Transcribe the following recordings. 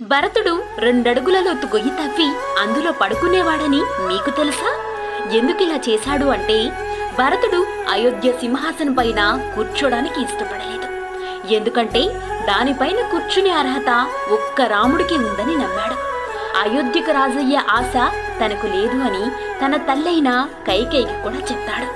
భరతుడు రెండడుగుల లోతు గొయ్యి తవ్వి అందులో పడుకునేవాడని మీకు తెలుసా? ఎందుకిలా చేశాడు అంటే భరతుడు అయోధ్య సింహాసనం పైన కూర్చోడానికి ఇష్టపడలేదు. ఎందుకంటే దానిపైన కూర్చునే అర్హత ఒక్క రాముడికి ఉందని నమ్మాడు. అయోధ్యకు రాజయ్యే ఆశ తనకు లేదు అని తన తల్లైన కైకేయికి కూడా చెప్తాడు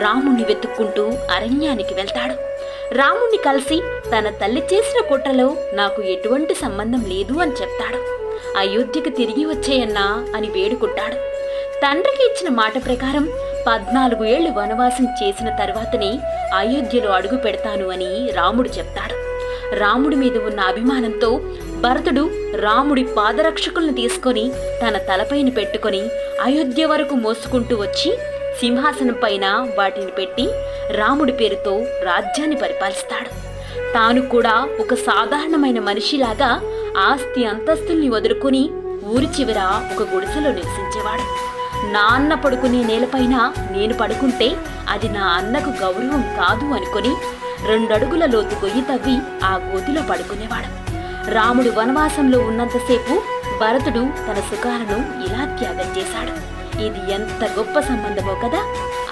రాముణ్ణి వెతుక్కుంటూ అరణ్యానికి వెళ్తాడు. రాముణ్ణి కలిసి తన తల్లి చేసిన కుట్రలో నాకు ఎటువంటి సంబంధం లేదు అని చెప్తాడు. అయోధ్యకు తిరిగి వచ్చేయన్నా అని వేడుకుంటాడు. తండ్రికి ఇచ్చిన మాట ప్రకారం పద్నాలుగు ఏళ్ళు వనవాసం చేసిన తర్వాతనే అయోధ్యలో అడుగు పెడతాను అని రాముడు చెప్తాడు. రాముడి మీద ఉన్న అభిమానంతో భరతుడు రాముడి పాదరక్షకులను తీసుకొని తన తలపైన పెట్టుకొని అయోధ్య వరకు మోసుకుంటూ వచ్చి సింహాసనం పైన వాటిని పెట్టి రాముడి పేరుతో రాజ్యాన్ని పరిపాలిస్తాడు. తాను కూడా ఒక సాధారణమైన మనిషిలాగా ఆస్తి అంతస్తుల్ని వదులుకొని ఊరి చివర ఒక గుడిసెలో నివసించేవాడు. నాన్న పడుకునే నేలపైన నేను పడుకుంటే అది నా అన్నకు గౌరవం కాదు అనుకొని రెండడుగుల లోతు గొయ్యి తవ్వి ఆ గోతిలో పడుకునేవాడు. రాముడు వనవాసంలో ఉన్నంతసేపు భరతుడు తన సుఖాలను ఇలా త్యాగం చేశాడు. ఇది ఎంత గొప్ప సంబంధమో కదా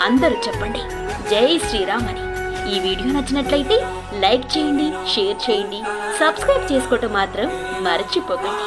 అందరూ చెప్పండి. జై శ్రీరామ్ అని ఈ వీడియో నచ్చినట్లయితే లైక్ చేయండి షేర్ చేయండి సబ్స్క్రైబ్ చేసుకోవటం మాత్రం మర్చిపోకండి.